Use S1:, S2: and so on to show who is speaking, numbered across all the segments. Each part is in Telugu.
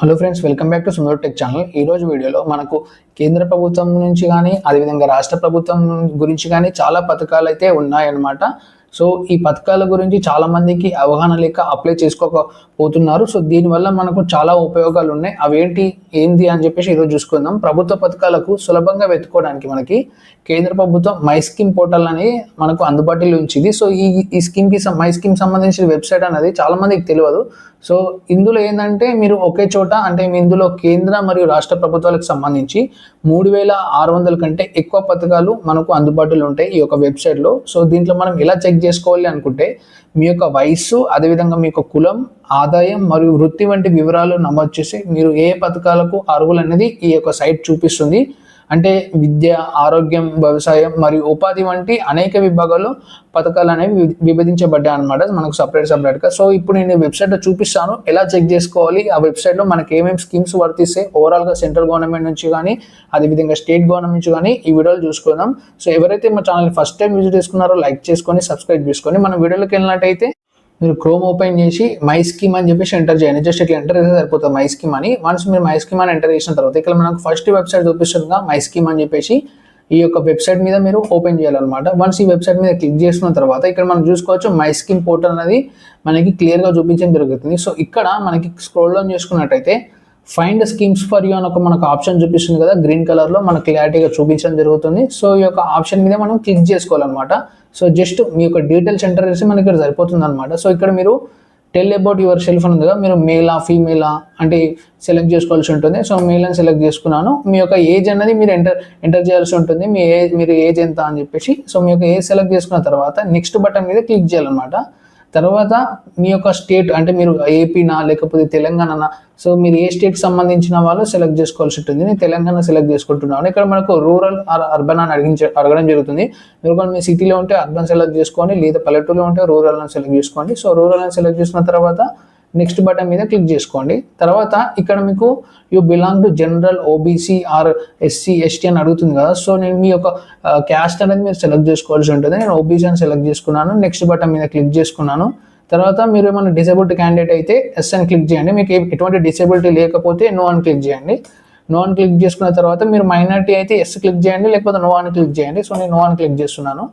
S1: Hello friends welcome back to Sundar tech channel ఈ రోజు వీడియోలో మనకు కేంద్ర ప్రభుత్వం నుంచి కానీ అదేవిధంగా రాష్ట్ర ప్రభుత్వం గురించి కానీ చాలా పథకాలు అయితే ఉన్నాయన్నమాట. సో ఈ పథకాల గురించి చాలామందికి అవగాహన లేక అప్లై చేసుకోకపోతున్నారు. సో దీనివల్ల మనకు చాలా ఉపయోగాలు ఉన్నాయి. అవేంటి ఏంది అని చెప్పేసి ఈరోజు చూసుకుందాం. ప్రభుత్వ పథకాలకు సులభంగా వెతుకోవడానికి మనకి కేంద్ర ప్రభుత్వం మై స్కీమ్ పోర్టల్ అనేది మనకు అందుబాటులో ఉంచింది. సో ఈ ఈ స్కీమ్కి మై స్కీమ్ సంబంధించిన వెబ్సైట్ అనేది చాలామందికి తెలియదు. సో ఇందులో ఏంటంటే మీరు ఒకే చోట అంటే ఇందులో కేంద్ర మరియు రాష్ట్ర ప్రభుత్వాలకు సంబంధించి మూడు వేల ఆరు వందల కంటే ఎక్కువ పథకాలు మనకు అందుబాటులో ఉంటాయి ఈ యొక్క వెబ్సైట్లో. సో దీంట్లో మనం ఎలా చెక్ చేసుకోవాలి అనుకుంటే మీ యొక్క వయస్సు అదేవిధంగా మీ యొక్క కులం ఆదాయం మరియు వృత్తి వంటి వివరాలు నమోదు చేసి మీరు ఏ పథకాలకు అర్హులు అనేది ఈ యొక్క సైట్ చూపిస్తుంది. అంటే విద్య ఆరోగ్యం వ్యవసాయం మరియు ఉపాధి వంటి అనేక విభాగాల్లో పథకాలు అనేవి విభజించబడ్డాయి అనమాట మనకు సపరేట్ సపరేట్గా సో ఇప్పుడు నేను వెబ్సైట్లో చూపిస్తాను. ఎలా చెక్ చేసుకోవాలి? ఆ వెబ్సైట్లో మనకి ఏమేమి స్కీమ్స్ వర్తిస్తే ఓవరాల్గా సెంట్రల్ గవర్నమెంట్ నుంచి కానీ అదేవిధంగా స్టేట్ గవర్నమెంట్ నుంచి కానీ ఈ వీడియోలు చూసుకుందాం. సో ఎవరైతే మా ఛానల్ ఫస్ట్ టైం విజిట్ చేసుకున్నారో లైక్ చేసుకొని సబ్స్క్రైబ్ చేసుకొని మనం వీడియోలోకి వెళ్ళినట్టయితే మీరు క్రోమ్ ఓపెన్ చేసి మై స్కీమ్ అని చెప్పేసి ఎంటర్ చేయండి. జస్ట్ ఇట్లా ఎంటర్ చేస్తే సరిపోతుంది మై స్కీమ్ అని. వన్స్ మీరు మై స్కీమ్ అని ఎంటర్ చేసిన తర్వాత ఇక్కడ మనకు ఫస్ట్ వెబ్సైట్ చూపిస్తుందిగా మై స్కీమ్ అని చెప్పేసి ఈ యొక్క వెబ్సైట్ మీద మీరు ఓపెన్ చేయాలన్నమాట. వన్స్ ఈ వెబ్సైట్ మీద క్లిక్ చేసిన తర్వాత ఇక్కడ మనం చూసుకోవచ్చు మై స్కీమ్ పోర్టల్ అనేది మనకి క్లియర్గా చూపించడం జరుగుతుంది. సో ఇక్కడ మనకి స్క్రోల్ డౌన్ చేసుకున్నట్టయితే ఫైండ్ స్కీమ్స్ ఫర్ యూ అని ఒక మనకు ఆప్షన్ చూపిస్తుంది కదా గ్రీన్ కలర్లో మనకు క్లారిటీగా చూపించడం జరుగుతుంది. సో ఈ యొక్క ఆప్షన్ మీద మనం క్లిక్ చేసుకోవాలన్నమాట. సో జస్ట్ మీ యొక్క డీటెయిల్స్ ఎంటర్ చేసి మనకి ఇక్కడ సరిపోతుంది అనమాట సో ఇక్కడ మీరు టెల్ అబౌట్ యువర్ సెల్ఫ్ అని ఉంది కదా మీరు మేలా ఫీమేలా అంటే సెలెక్ట్ చేసుకోవాల్సి ఉంటుంది. సో మేల్ అని సెలెక్ట్ చేసుకున్నాను. మీ యొక్క ఏజ్ అనేది మీరు ఎంటర్ ఎంటర్ చేయాల్సి ఉంటుంది. మీ ఏజ్ మీరు ఏజ్ ఎంత అని చెప్పేసి. సో మీ యొక్క ఏజ్ సెలెక్ట్ చేసుకున్న తర్వాత నెక్స్ట్ బటన్ మీద క్లిక్ చేయాలన్నమాట. తర్వాత మీ యొక్క స్టేట్ అంటే మీరు ఏపీనా లేకపోతే తెలంగాణనా? సో మీరు ఏ స్టేట్ సంబంధించిన వాళ్ళు సెలెక్ట్ చేసుకోవాల్సి ఉంటుంది. నేను తెలంగాణ సెలెక్ట్ చేసుకుంటున్నాను. ఇక్కడ మనకు రూరల్ ఆర్ అర్బన్ అని అడిగించ అడగడం జరుగుతుంది. మీరు కూడా మీ సిటీలో ఉంటే అర్బన్ సెలెక్ట్ చేసుకోండి లేదా పల్లెటూరులో ఉంటే రూరల్ అని సెలెక్ట్ చేసుకోండి. సో రూరల్ అని సెలెక్ట్ చేసిన తర్వాత నెక్స్ట్ బటన్ మీద క్లిక్ చేసుకోండి. తర్వాత ఇక్కడ మీకు you belong to general OBC or SC ST అని అడుగుతుంది కదా. సో నేను మీ యొక్క క్యాస్ట్ అనేది మీరు సెలెక్ట్ చేసుకోవాల్సి ఉంటుంది. నేను ఓబీసీ అని సెలెక్ట్ చేసుకున్నాను. నెక్స్ట్ బటన్ మీద క్లిక్ చేసుకున్నాను. తర్వాత మీరు ఏమైనా డిసేబిలిటీ క్యాండిడేట్ అయితే ఎస్ అని క్లిక్ చేయండి. మీకు ఎటువంటి డిసేబిలిటీ లేకపోతే నో అని క్లిక్ చేయండి. నో అని క్లిక్ చేసుకున్న తర్వాత మీరు మైనార్టీ అయితే ఎస్ క్లిక్ చేయండి లేకపోతే నో అని క్లిక్ చేయండి. సో నేను నో అని క్లిక్ చేస్తున్నాను.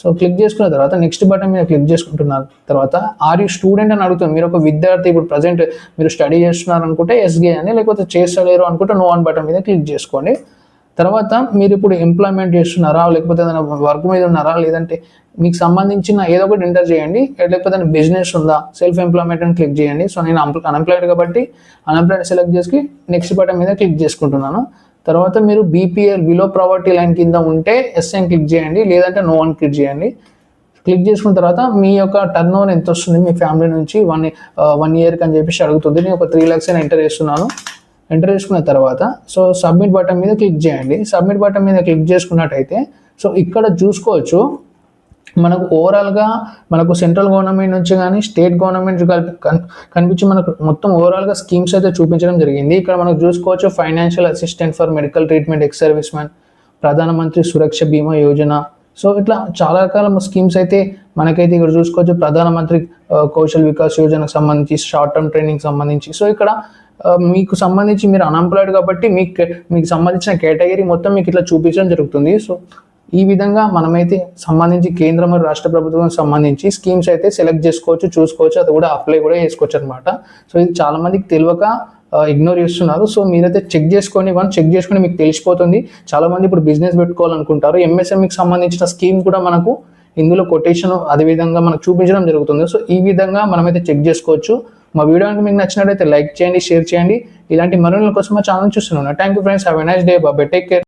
S1: సో క్లిక్ చేసుకున్న తర్వాత నెక్స్ట్ బటన్ మీద క్లిక్ చేసుకుంటున్నారు తర్వాత ఆర్ యూ స్టూడెంట్ అని అడుగుతుంది. మీరు ఒక విద్యార్థి ఇప్పుడు ప్రజెంట్ మీరు స్టడీ చేస్తున్నారు అనుకుంటే ఎస్ అని లేకపోతే చేస్తలేరు అనుకుంటే నో అని బటన్ మీద క్లిక్ చేసుకోండి. తర్వాత మీరు ఇప్పుడు ఎంప్లాయ్మెంట్ చేస్తున్నారా లేకపోతే ఏదైనా వర్క్ మీద ఉన్నారా లేదంటే మీకు సంబంధించిన ఏదో ఒకటి ఎంటర్ చేయండి లేకపోతే బిజినెస్ ఉందా సెల్ఫ్ ఎంప్లాయ్మెంట్ అని క్లిక్ చేయండి. సో నేను అన్ఎంప్లాయిడ్ కాబట్టి అన్ఎంప్లాయిడ్ సెలెక్ట్ చేసి నెక్స్ట్ బటన్ మీద క్లిక్ చేసుకుంటున్నాను. తర్వాత మీరు బీపీఎల్ బిలో ప్రావర్టీ లైన్ కింద ఉంటే ఎస్ఎన్ క్లిక్ చేయండి లేదంటే నో అని క్లిక్ చేయండి. క్లిక్ చేసుకున్న తర్వాత మీ యొక్క టర్న్ ఓవర్ ఎంత వస్తుంది మీ ఫ్యామిలీ నుంచి వన్ వన్ ఇయర్కి అని చెప్పేసి అడుగుతుంది. నేను ఒక త్రీ ల్యాక్స్ అని ఎంటర్ చేస్తున్నాను. ఎంటర్ చేసుకున్న తర్వాత సో సబ్మిట్ బటన్ మీద క్లిక్ చేయండి. సబ్మిట్ బటన్ మీద క్లిక్ చేసుకున్నట్టయితే సో ఇక్కడ చూసుకోవచ్చు మనకు ఓవరాల్గా మనకు సెంట్రల్ గవర్నమెంట్ నుంచి కానీ స్టేట్ గవర్నమెంట్ కనిపించి మనకు మొత్తం ఓవరాల్గా స్కీమ్స్ అయితే చూపించడం జరిగింది. ఇక్కడ మనకు చూసుకోవచ్చు financial assistant for medical treatment ex service man Pradhan Mantri Suraksha Bima Yojana. So ఇట్లా చాలా రకాల స్కీమ్స్ అయితే మనకైతే ఇక్కడ చూసుకోవచ్చు. ప్రధానమంత్రి uh, కౌశల్ వికాస్ యోజనకు సంబంధించి షార్ట్ టర్మ్ ట్రైనింగ్ సంబంధించి. సో ఇక్కడ మీకు సంబంధించి మీరు అన్ఎంప్లాయిడ్ కాబట్టి మీకు మీకు సంబంధించిన కేటగిరీ మొత్తం మీకు ఇట్లా చూపించడం జరుగుతుంది. సో ఈ విధంగా మనమైతే సంబంధించి కేంద్ర మరియు రాష్ట్ర ప్రభుత్వం సంబంధించి స్కీమ్స్ అయితే సెలెక్ట్ చేసుకోవచ్చు చూసుకోవచ్చు అది కూడా అప్లై కూడా చేసుకోవచ్చు అనమాట సో ఇది చాలామందికి తెలియక ఇగ్నోర్ చేస్తున్నారు. సో మీరైతే చెక్ చేసుకొని వన్ చెక్ చేసుకొని మీకు తెలిసిపోతుంది. చాలామంది ఇప్పుడు బిజినెస్ పెట్టుకోవాలనుకుంటారు. ఎంఎస్ఎంఈకి సంబంధించిన స్కీమ్ కూడా మనకు ఇందులో కొటేషన్ అదేవిధంగా మనకు చూపించడం జరుగుతుంది. సో ఈ విధంగా మనమైతే చెక్ చేసుకోవచ్చు. మా వీడియో కనుక మీకు నచ్చినట్లయితే లైక్ చేయండి షేర్ చేయండి. ఇలాంటి మరణుల కోసం మా ఛానల్ చూస్తున్నాను thank you friends have a nice day bye bye take care